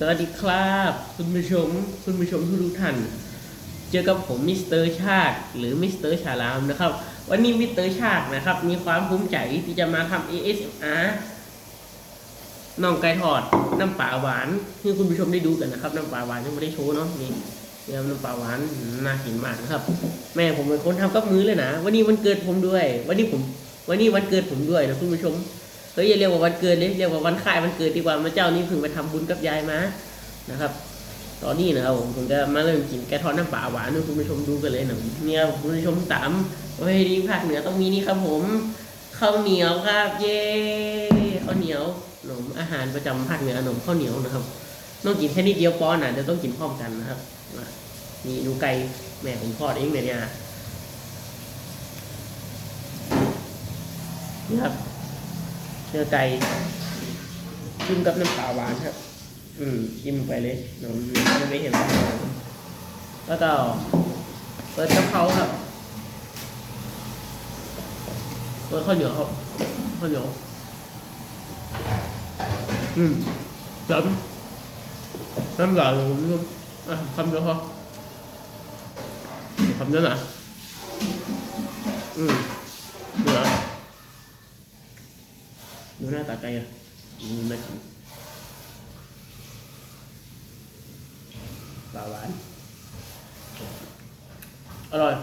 สวัสดีครับ คุณผู้ชม คุณผู้ชมทุกท่าน เจอกับผมมิสเตอร์ชาติ หรือมิสเตอร์ชาลามนะครับ วันนี้มิสเตอร์ชาตินะครับ มีความภูมิใจที่จะมาทำ ASMR น้องไก่ทอดน้ำปลาหวานให้คุณผู้ชมได้ดูกันนะครับ น้ำปลาหวานยังไม่ได้โชว์เนาะนี่นี่ครับน้ำปลาหวานน่ากินมากนะครับ แม่ผมเป็นคนทำกับมือเลยนะ วันนี้วันเกิดผมด้วย วันนี้ผม วันนี้วันเกิดผมด้วยนะคุณผู้ชม เฮ้ยอย่าเรียกว่าวันเกิดเลยเรียกว่าวันคล้ายวันเกิดดีกว่ามาเจ้านี่เพิ่งไปทำบุญกับยายมานะครับ ตอนนี้นะครับผมผมจะมาเริ่มกินแกทอดน้ำปลาหวานให้คุณผู้ชมดูกันเลยนะเนี่ยคุณผู้ชมตามโอ้ยดีภาคเหนือต้องมีนี่ครับผมข้าวเหนียวครับเย้ข้าวเหนียวขนมอาหารประจำภาคเหนือขนมข้าวเหนียวนะครับต้องกินแค่นิดเดียวป้อนนะเดี๋ยวต้องกินพร้อมกันนะครับมานี่ดูไก่แม่ผมทอดเองเลยเนี่ยนี่ครับ เนื้อไก่จิ้มกับน้ำปลาหวานครับ อืมจิ้มไปเลยหนูไม่เห็นแล้วก็เปิดกะเพราครับเปิดข้าวเหนียวครับข้าวเหนียวอืมจับน้ำหลายผมนี่อะคำเดียวพอคำเดียวนะอืมเดี๋ยวนะ ดูหน้าตาไก่อะอืมไม่ถึงปลาหวาน อร่อย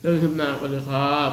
เริ่มทำนากันเลยครับ